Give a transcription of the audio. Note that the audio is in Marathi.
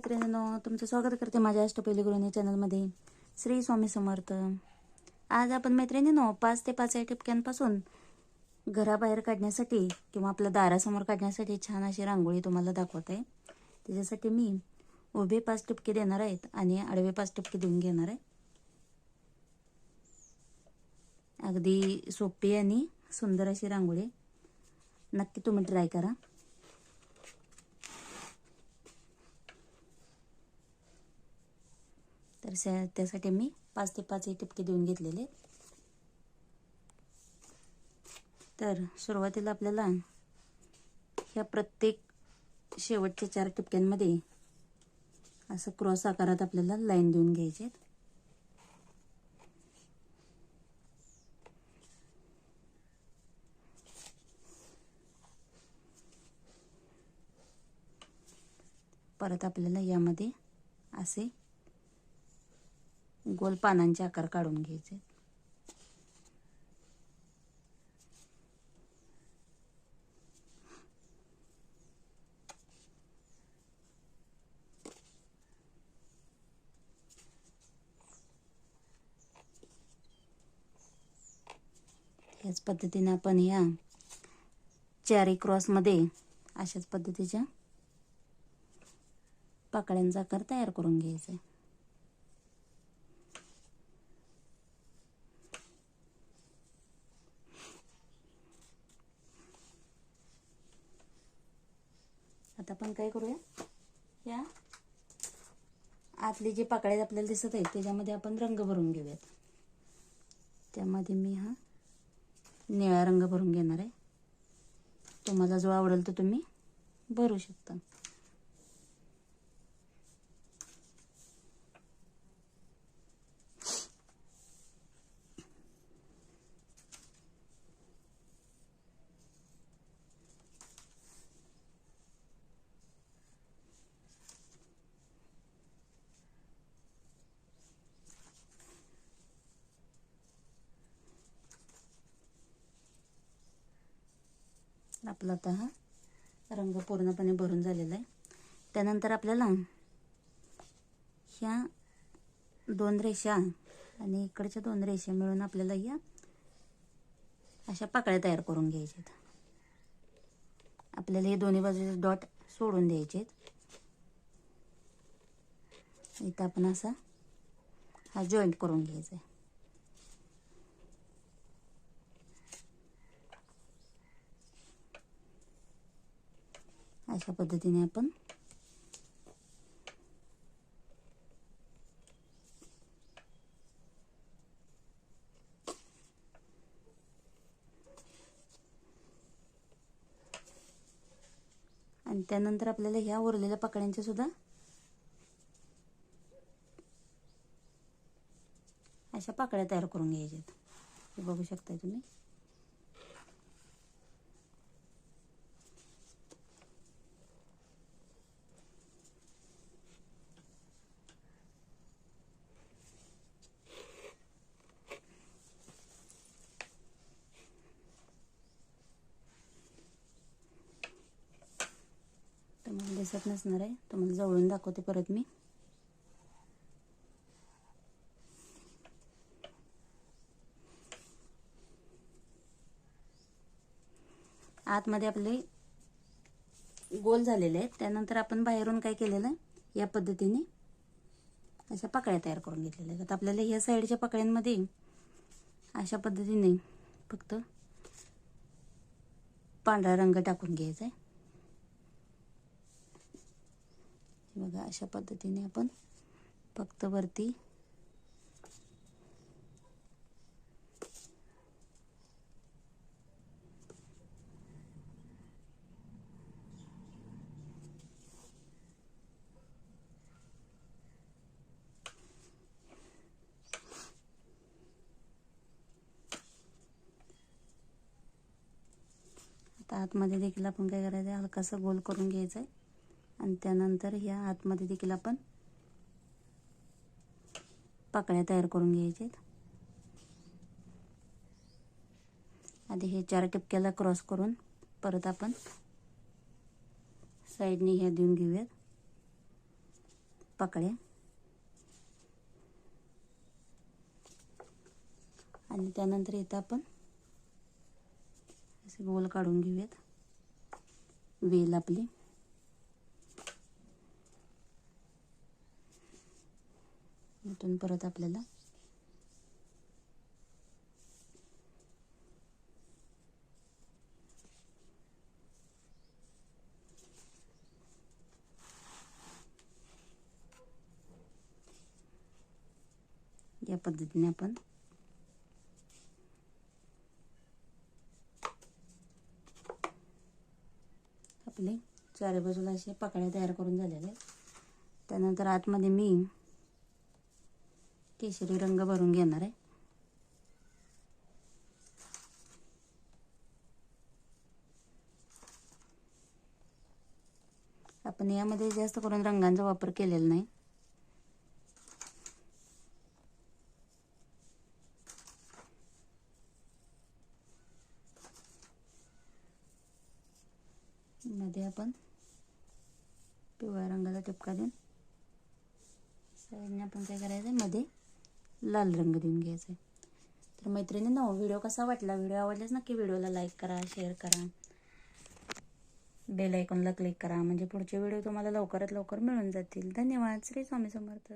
मैत्रिणींनो तुमचं स्वागत करते माझ्या अष्टपैली गृहिणी चॅनलमध्ये. श्री स्वामी समर्थ. आज आपण मैत्रिणींनो पाच ते पाच या टिपक्यांपासून घराबाहेर काढण्यासाठी किंवा आपल्या दारासमोर काढण्यासाठी छान अशी रांगोळी तुम्हाला दाखवत. आहे त्याच्यासाठी मी उभे पाच टिपके देणार आहेत आणि आडवे पाच टिपके देऊन घेणार आहे. अगदी सोपी आणि सुंदर अशी रांगोळी नक्की तुम्ही ट्राय करा. तर त्यासाठी मी पाच ते पाच हे टिपके देऊन घेतलेले आहेत. तर सुरुवातीला आपल्याला ह्या प्रत्येक शेवटच्या चार टिपक्यांमध्ये असं क्रॉस आकारात आपल्याला लाईन देऊन घ्यायचे आहेत. परत आपल्याला यामध्ये असे गोल पानांचे आकार काढून घ्यायचे. याच पद्धतीने आपण ह्या चारी क्रॉसमध्ये अशाच पद्धतीच्या पाकळ्यांचा आकार तयार करून घ्यायचा आहे. आता आपण काय करूया? या. आतले जे पाकळे आपल्याला दिसत आहेत त्याच्यामध्ये आपण रंग भरून घेऊयात. त्यामध्ये मी हा निळा रंग भरून घेणार आहे. तुम्हाला जो आवडेल तो तुम्ही भरू शकता. आपला आता हा रंग पूर्णपणे भरून झालेला आहे. त्यानंतर आपल्याला ह्या दोन रेषा आणि इकडच्या दोन रेषा मिळून आपल्याला या अशा पाकळ्या तयार करून घ्यायच्या आहेत. आपल्याला हे दोन्ही बाजूचे डॉट सोडून द्यायचे आहेत. इथं आपण असा हा जॉईंट करून घ्यायचा आहे. अशा पद्धतीने आपण आणि त्यानंतर आपल्याला ह्या उरलेल्या पाकळ्यांच्या सुद्धा अशा पाकळ्या तयार करून घ्यायच्यात. हे बघू शकताय तुम्ही तुम्हाला दिसत नसणार आहे. तुम्हाला जवळून दाखवते परत मी. आतमध्ये आपले गोल झालेले आहेत. त्यानंतर आपण बाहेरून काय केलेलं आहे? या पद्धतीने अशा पाकळ्या तयार करून घेतलेल्या आहेत. आपल्याला ह्या साईडच्या पाकळ्यांमध्ये अशा पद्धतीने फक्त पांढरा रंग टाकून घ्यायचा आहे. बघा अशा पद्धतीने आपण फक्त वरती आता आतमध्ये देखील आपण काय करायचं आहे हलकासा गोल करून घ्यायचा आहे आणि त्यानंतर ह्या आतमध्ये देखील आपण पाकळ्या तयार करून घ्यायच्या आधी हे चार टिपक्याला क्रॉस करून परत आपण साईडने ह्या देऊन घेऊयात पाकळ्या. आणि त्यानंतर इथं आपण असे गोल काढून घेऊयात. वेल आपली. इथून परत आपल्याला. या पद्धतीने आपण आपले चारी बाजूला असे पाकळ्या तयार करून झालेल्या आहेत. त्यानंतर आतमध्ये मी केशरी रंग भरून घेणार आहे. आपण यामध्ये जास्त करून रंगांचा वापर केलेला नाही. मध्ये आपण पिवळ्या रंगाचा टिपका देऊन साईडने आपण काय करायचं आहे? मध्ये लाल रंग देऊन घ्यायचा आहे तर मैत्रिणींनो व्हिडिओ कसा वाटला? व्हिडिओ आवडल्यास नक्की व्हिडिओला लाईक करा शेअर करा. बेल आयकॉनला क्लिक करा. म्हणजे पुढचे व्हिडिओ तुम्हाला लवकरात लवकर मिळून जातील. धन्यवाद. श्री स्वामी समर्थ.